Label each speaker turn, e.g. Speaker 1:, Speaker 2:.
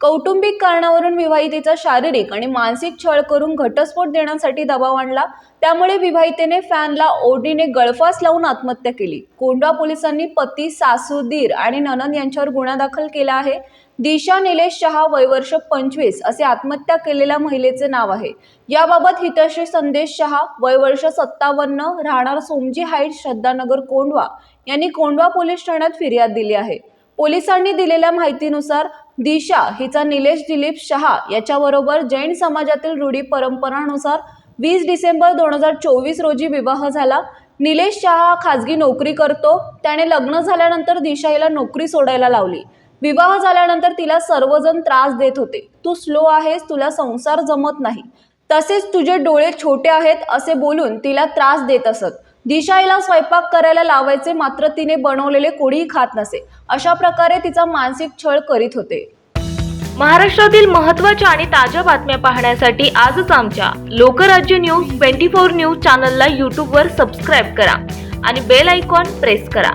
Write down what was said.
Speaker 1: कौटुंबिक कारणावरून विवाहितेचा शारीरिक आणि मानसिक छळ करून घटस्फोट देण्यासाठी दबाव आणला. त्यामुळे विवाहितेने फॅनला ओढीने गळफास लावून आत्महत्या केली. कोंढवा पोलिसांनी पती सासू दीर आणि ननंद यांच्यावर गुन्हा दाखल केला आहे. दिशा निलेश शहा वयवर्ष पंचवीस असे आत्महत्या केलेल्या महिलेचे नाव आहे. याबाबत हितश्री संदेश शहा वयवर्ष सत्तावन्न राहणार सोमजी हाईट श्रद्धानगर कोंढवा यांनी कोंढवा पोलीस ठाण्यात फिर्याद दिली आहे. पोलिसांनी दिलेल्या माहितीनुसार दिशा हिचा निलेश दिलीप शहा याच्याबरोबर जैन समाजातील रूढी परंपरानुसार वीस डिसेंबर दोन हजार चोवीस रोजी विवाह झाला. निलेश शहा हा खाजगी नोकरी करतो. त्याने लग्न झाल्यानंतर दिशा हिला नोकरी सोडायला लावली. विवाह झाल्यानंतर तिला सर्वजण त्रास देत होते. तू स्लो आहेस तुला संसार जमत नाही. तसेच तुझे डोळे छोटे आहेत असे बोलून तिला त्रास देत असत. दिशाईला स्वयंपाक करायला लावायचे मात्र तिने बनवलेले कोणीही खात नसे. अशा प्रकारे तिचा मानसिक छळ करीत होते.
Speaker 2: महाराष्ट्रातील महत्त्वाच्या आणि ताज्या बातम्या पाहण्यासाठी आजच आमच्या Lokrajya news twenty four news चॅनलला यूट्यूबवर सबस्क्राईब करा आणि बेल आयकॉन प्रेस करा.